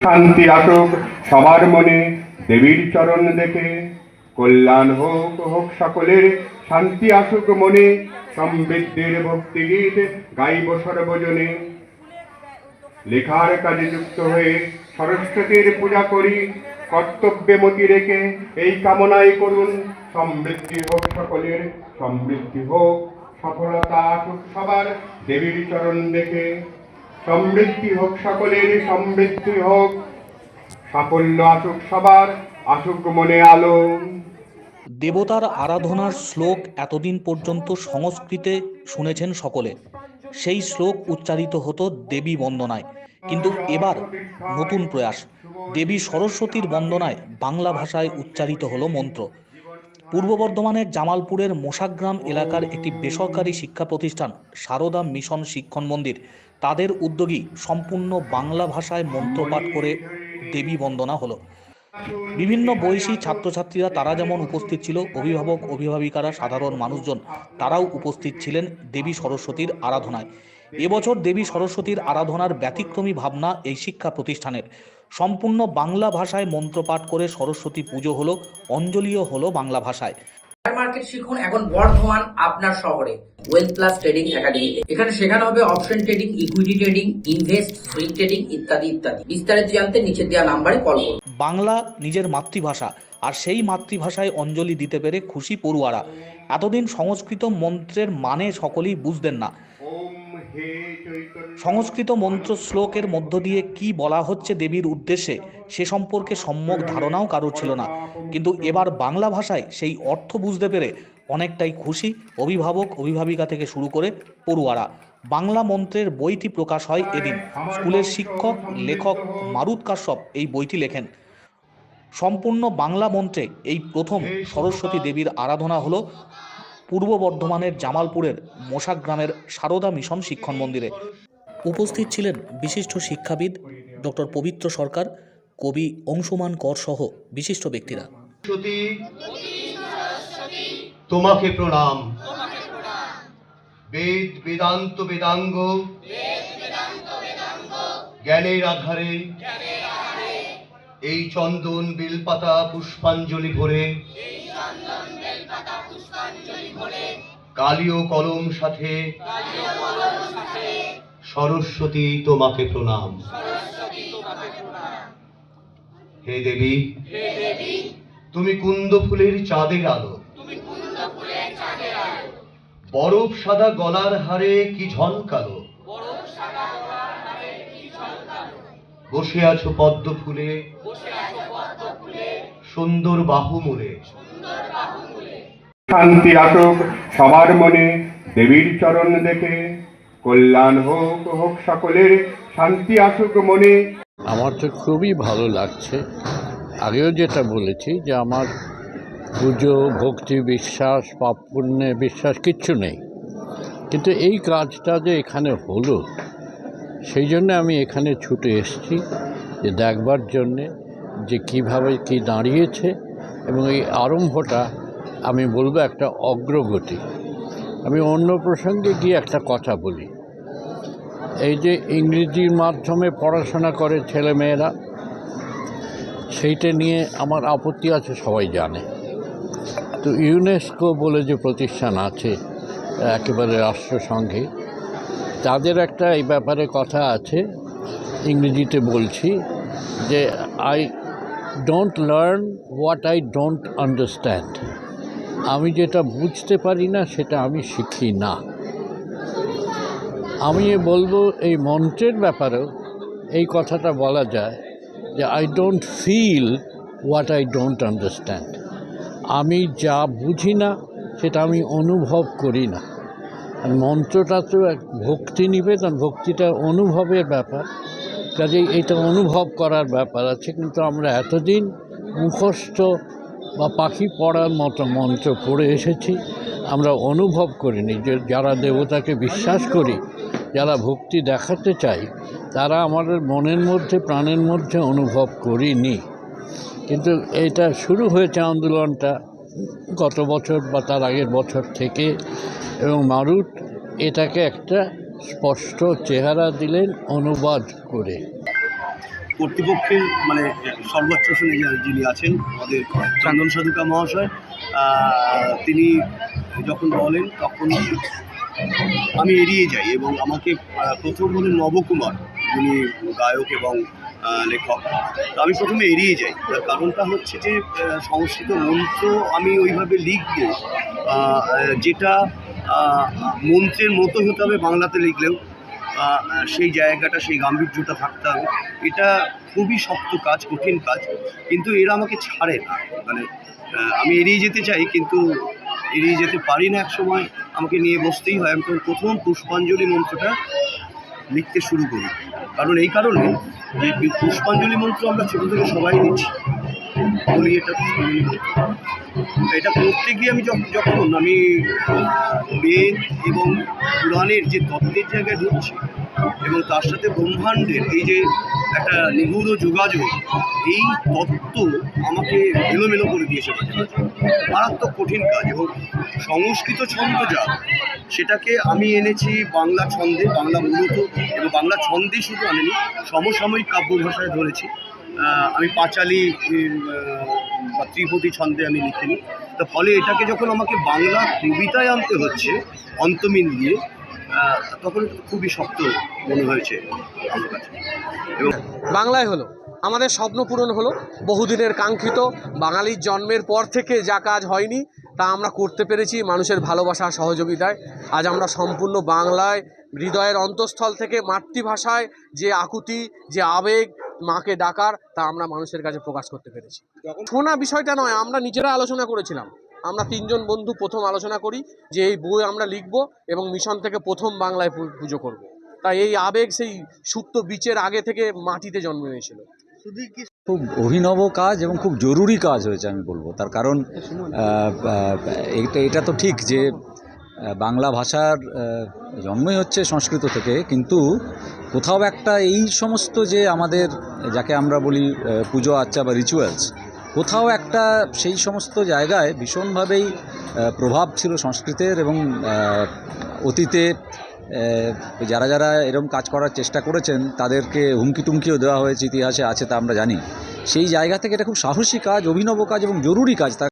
শান্তি আসুক সবার মনে, দেবীর চরণ দেখে। কল্যাণ হোক হোক সকলের, শান্তি আসুক মনে। সমৃদ্ধির ভক্তিগীত গাইব সর্বজনে। লেখার কাজে যুক্ত হয়ে সরস্বতীর পূজা করি, কর্তব্যে মতি রেখে এই কামনাই করুন। সমৃদ্ধি হোক সকলের, সমৃদ্ধি হোক সফলতা আসুক সবার, দেবীর চরণ দেখে। সমৃদ্ধি হোক সকলের সমৃদ্ধি হোক। সাফল্য আসুক সবার, আসুক মনে আলো। দেবতার আরাধনার শ্লোক এতদিন পর্যন্ত সংস্কৃতে শুনেছেন সকলে। সেই শ্লোক উচ্চারিত হতো দেবী বন্দনায়। কিন্তু এবার নতুন প্রয়াস। দেবী সরস্বতীর বন্দনায় বাংলা ভাষায় উচ্চারিত হলো মন্ত্র। পূর্ব বর্ধমানের জামালপুরের মোশাগ্রাম এলাকার একটি বেসরকারি শিক্ষা প্রতিষ্ঠান, সারদা মিশন শিক্ষণ মন্দির। তাদের উদ্যোগী সম্পূর্ণ বাংলা ভাষায় মন্ত্রপাঠ করে দেবী বন্দনা হলো। বিভিন্ন বয়সী ছাত্রছাত্রীরা তারা যেমন উপস্থিত ছিল, অভিভাবক, অভিভাবিকারা, সাধারণ মানুষজন, তারাও উপস্থিত ছিলেন দেবী সরস্বতীর আরাধনায়। এবছর দেবী সরস্বতীর আরাধনার ব্যতিক্রমী ভাবনা এই শিক্ষা প্রতিষ্ঠানের। সম্পূর্ণ বাংলা ভাষায় মন্ত্রপাঠ করে সরস্বতী পুজো হলো, অঞ্জলিও হলো বাংলা ভাষায়। মার্কেট শিখুন এখন বর্ধমান আপনার শহরে ওয়েলথ প্লাস ট্রেডিং একাডেমিতে এখানে শেখানো হবে option trading equity trading invest swing trading ইত্যাদি ইত্যাদি। বিস্তারিত জানতে নিচে দেওয়া নাম্বারে কল করুন। বাংলা নিজের মাতৃভাষা, আর সেই মাতৃভাষায় অঞ্জলি দিতে পেরে খুশি পড়ুয়ারা। এতদিন সংস্কৃত মন্ত্রের মানে সকলেই বুঝতেন না। সংস্কৃত মন্ত্র শ্লোকের মধ্য দিয়ে কি বলা হচ্ছে দেবীর উদ্দেশ্যে, সে সম্পর্কে সম্যক ধারণাও কারোর ছিল না। কিন্তু এবার বাংলা ভাষায় সেই অর্থ বুঝতে পেরে অনেকটাই খুশি অভিভাবক, অভিভাবিকা থেকে শুরু করে পড়ুয়ারা। বাংলা মন্ত্রের বইটি প্রকাশ হয় এদিন। স্কুলের শিক্ষক, লেখক মারুত কাশ্যপ এই বইটি লেখেন। সম্পূর্ণ বাংলা মন্ত্রে এই প্রথম সরস্বতী দেবীর আরাধনা হলো পূর্ব বর্ধমানের জামালপুরের মোশাক গ্রামের সারদা মিশন শিক্ষণ মন্দিরে। উপস্থিত ছিলেন বিশিষ্ট শিক্ষাবিদ ডক্টর পবিত্র সরকার, কবি অংশুমান কর সহ বিশিষ্ট ব্যক্তিরা। তোমাকে প্রণাম। বেদ বেদান্ত বেদাঙ্গ। জ্ঞানের আধারে। এই চন্দন বেলপাতা পুষ্পাঞ্জলি ভরে। কালীয় কলম সাথে সরস্বতী তোমাকে প্রণাম। হে দেবী তুমি কুন্দ ফুলের চাঁদের আলো। বরফ সাদা গলার হারে কি ঝলকালো। বসে আছো পদ্ম ফুলে। সুন্দর বাহু মূলে। শান্তি আসুক সবার মনে, দেবীর চরণ দেখে। কল্যাণ হোক হোক সকলের, শান্তি আসুক মনে। আমার তো খুবই ভালো লাগছে। আগেও যেটা বলেছি যে আমার পুজো, ভক্তি, বিশ্বাস, পাপ পুণ্যে বিশ্বাস কিচ্ছু নেই। কিন্তু এই কাজটা যে এখানে হলো, সেই জন্য আমি এখানে ছুটে এসেছি যে দেখবার জন্যে যে কীভাবে কি দাঁড়িয়েছে এবং এই আরম্ভটা আমি বলব একটা অগ্রগতি। আমি অন্য প্রসঙ্গে গিয়ে একটা কথা বলি। এই যে ইংরেজির মাধ্যমে পড়াশোনা করে ছেলেমেয়েরা, সেইটা নিয়ে আমার আপত্তি আছে, সবাই জানে। তো ইউনেস্কো বলে যে প্রতিষ্ঠান আছে, একেবারে রাষ্ট্রসংঘে, তাদের একটা এই ব্যাপারে কথা আছে, ইংরেজিতে বলছি যে I don't learn what I don't understand আমি যেটা বুঝতে পারি না, সেটা আমি শিখি না। আমি বলব, এই মন্ত্রের ব্যাপারেও এই কথাটা বলা যায় যে I don't feel what I don't understand আমি যা বুঝি না, সেটা আমি অনুভব করি না। আর মন্ত্রটা তো এক ভক্তি নিবেদন, ভক্তিটা অনুভবের ব্যাপার। কাজেই এটা অনুভব করার ব্যাপার আছে, কিন্তু আমরা এতদিন মুখস্থ বা পাখি পড়ার মতো মন্ত্র পড়ে এসেছি। আমরা অনুভব করিনি যে যারা দেবতাকে বিশ্বাস করি, যারা ভক্তি দেখাতে চাই, তারা আমাদের মনের মধ্যে, প্রাণের মধ্যে অনুভব করিনি কিন্তু এটা শুরু হয়েছে আন্দোলনটা গত বছর বা তার আগের বছর থেকে এবং মারুট এটাকে একটা স্পষ্ট চেহারা দিলেন, অনুবাদ করে। কর্তৃপক্ষের মানে সর্বোচ্চ যে- যিনি আছেন, আমাদের চন্দন সাধুকা মহাশয় তিনি যখন বলেন তখন আমি এড়িয়ে যাই এবং আমাকে প্রথম বলেন নবকুমার, যিনি গায়ক এবং লেখক। তো আমি প্রথমে এড়িয়ে যাই। তার কারণটা হচ্ছে যে সংস্কৃত মন্ত্র আমি ওইভাবে লিখব যেটা মন্ত্রের মতো হতে হবে বাংলাতে লিখলেও। সেই জায়গাটা, সেই গাম্ভীর্যটা থাকতে হবে। এটা খুবই শক্ত কাজ, কঠিন কাজ, কিন্তু এরা আমাকে ছাড়ে না। মানে আমি এড়িয়ে যেতে চাই, কিন্তু এড়িয়ে যেতে পারি না এক সময় আমাকে নিয়ে বসতেই হয়। আমি তখন প্রথম পুষ্পাঞ্জলি মন্ত্রটা লিখতে শুরু করি। কারণ এই কারণে যে পুষ্পাঞ্জলি মন্ত্র আমরা ছোটো থেকে সবাই নিচ্ছি বলি এটা এটা করতে গিয়ে আমি যখন যখন আমি, বেদ এবং পুরাণের যে তত্ত্বের জায়গায় ঢুকছি এবং তার সাথে ব্রহ্মাণ্ডের এই যে একটা নিগুড় যোগাযোগ, এই তত্ত্ব আমাকে এলোমেলো করে দিয়েছে মারাত্মক কঠিন কাজ এবং সংস্কৃত ছন্দ যা, সেটাকে আমি এনেছি বাংলা ছন্দে, বাংলা মূলত এবং বাংলা ছন্দে শুধু আনেনি, সমসাময়িক কাব্য ভাষায় ধরেছি। আমি পাঁচালি বা ত্রিপতি ছন্দে আমি লিখিনি। তো ফলে এটাকে যখন আমাকে বাংলা কবিতায় আনতে হচ্ছে অন্তমিল দিয়ে তখন খুবই শক্ত মনে হয়েছে আমার কাছে। এবং বাংলায় হলো, আমাদের স্বপ্ন পূরণ হলো, বহুদিনের কাঙ্ক্ষিত বাঙালির জন্মের পর থেকে যা কাজ হয়নি, তা আমরা করতে পেরেছি মানুষের ভালোবাসা, সহযোগিতায়। আজ আমরা সম্পূর্ণ বাংলায়, হৃদয়ের অন্তঃস্থল থেকে মাতৃভাষায় যে আকুতি, যে আবেগ মাকে ডাকার তা আমরা মানুষের কাছে প্রকাশ করতে পেরেছি। শোনা বিষয়টা নয় আমরা নিজেরা আলোচনা করেছিলাম। আমরা তিনজন বন্ধু প্রথম আলোচনা করি যে এই বই আমরা লিখব এবং মিশন থেকে প্রথম বাংলায় পুজো করব। তাই এই আবেগ সেই সুপ্ত বীচের আগে থেকে মাটিতে জন্ম নিয়েছিল খুব অভিনব কাজ এবং খুব জরুরি কাজ হয়েছে আমি বলব। তার কারণ এটা এটা তো ঠিক যে বাংলা ভাষার জন্মই হচ্ছে সংস্কৃত থেকে, কিন্তু কোথাও একটা এই সমস্ত যে আমাদের, যাকে আমরা বলি পুজো আচ্চা বা রিচুয়ালস কোথাও একটা সেই সমস্ত জায়গায় ভীষণভাবেই প্রভাব ছিল সংস্কৃতের এবং অতীতে যারা যারা এরকম কাজ করার চেষ্টা করেছেন, তাদেরকে হুমকি টুমকিও দেওয়া হয়েছে, ইতিহাসে আছে তা আমরা জানি। সেই জায়গা থেকে এটা খুব সাহসী কাজ, অভিনব কাজ এবং জরুরি কাজ